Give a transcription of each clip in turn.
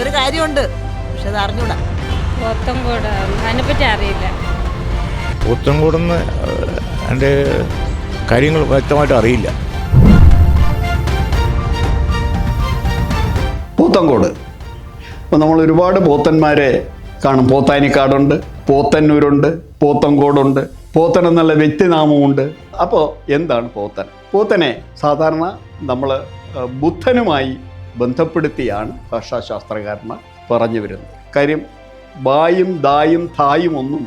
പരിധിയുണ്ട് പക്ഷെ അത് അറിഞ്ഞൂടാ. പോത്തൻകോട് അതിനെപ്പറ്റി അറിയില്ല. പോത്തൻകൂടെന്ന് എന്റെ കാര്യങ്ങൾ വ്യക്തമായിട്ട് അറിയില്ല. പോത്തൻകോട് അപ്പോൾ നമ്മൾ ഒരുപാട് പോത്തന്മാരെ കാണും. പോത്താനിക്കാടുണ്ട് പോത്തന്നൂരുണ്ട് പോത്തൻകോടുണ്ട് പോത്തൻ എന്നുള്ള വ്യക്തിനാമമുണ്ട് അപ്പോൾ എന്താണ് പോത്തൻ? പോത്തനെ സാധാരണ നമ്മൾ ബുദ്ധനുമായി ബന്ധപ്പെടുത്തിയാണ് ഭാഷാശാസ്ത്രകാരന്മാർ പറഞ്ഞു വരുന്നത്. കാര്യം ബായും ദായും തായും ഒന്നും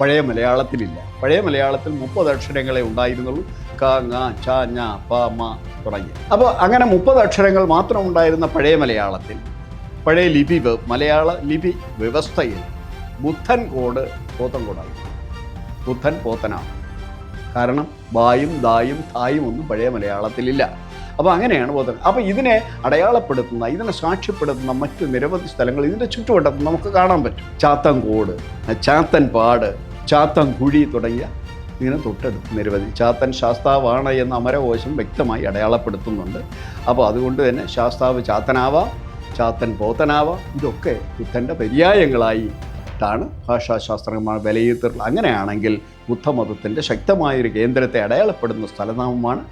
പഴയ മലയാളത്തിലില്ല. പഴയ മലയാളത്തിൽ മുപ്പത് അക്ഷരങ്ങളെ ഉണ്ടായിരുന്നുള്ളൂ. ക ങ ച ഞ പ മ തുടങ്ങി. അപ്പോൾ അങ്ങനെ മുപ്പത് അക്ഷരങ്ങൾ മാത്രം ഉണ്ടായിരുന്ന പഴയ മലയാളത്തിൽ പഴയ ലിപി മലയാള ലിപി വ്യവസ്ഥയിൽ ബുദ്ധൻ കോട് പോത്തൻ കോടായി ബുദ്ധൻ പോത്തനാണ്. കാരണം ബായും ദായും തായും ഒന്നും പഴയ മലയാളത്തിലില്ല. അപ്പോൾ അങ്ങനെയാണ് ബോധം. അപ്പോൾ ഇതിനെ അടയാളപ്പെടുത്തുന്ന ഇതിനെ സാക്ഷ്യപ്പെടുത്തുന്ന മറ്റ് നിരവധി സ്ഥലങ്ങൾ ഇതിന്റെ ചുറ്റുവട്ടത്ത് നമുക്ക് കാണാൻ പറ്റും. ചാത്തൻകോട് ചാത്തൻപാട് ചാത്തൻകുഴി തുടങ്ങിയ ഇങ്ങനെ തൊട്ടടുത്ത് നിരവധി ചാത്തൻ ശാസ്താവാണ് എന്ന അമരകോശം വ്യക്തമായി അടയാളപ്പെടുത്തുന്നുണ്ട്. അപ്പോൾ അതുകൊണ്ട് തന്നെ ശാസ്താവ് ചാത്തനാവാം ചാത്തൻ പോത്തനാവാം. ഇതൊക്കെ ബുദ്ധന്റെ പര്യായങ്ങളായിട്ടാണ് ഭാഷാശാസ്ത്രജ്ഞന്മാർ വിലയിരുത്തിയിട്ടുള്ളത്. അങ്ങനെയാണെങ്കിൽ ബുദ്ധമതത്തിന്റെ ശക്തമായൊരു കേന്ദ്രത്തെ അടയാളപ്പെടുന്ന സ്ഥലനാമമാണ്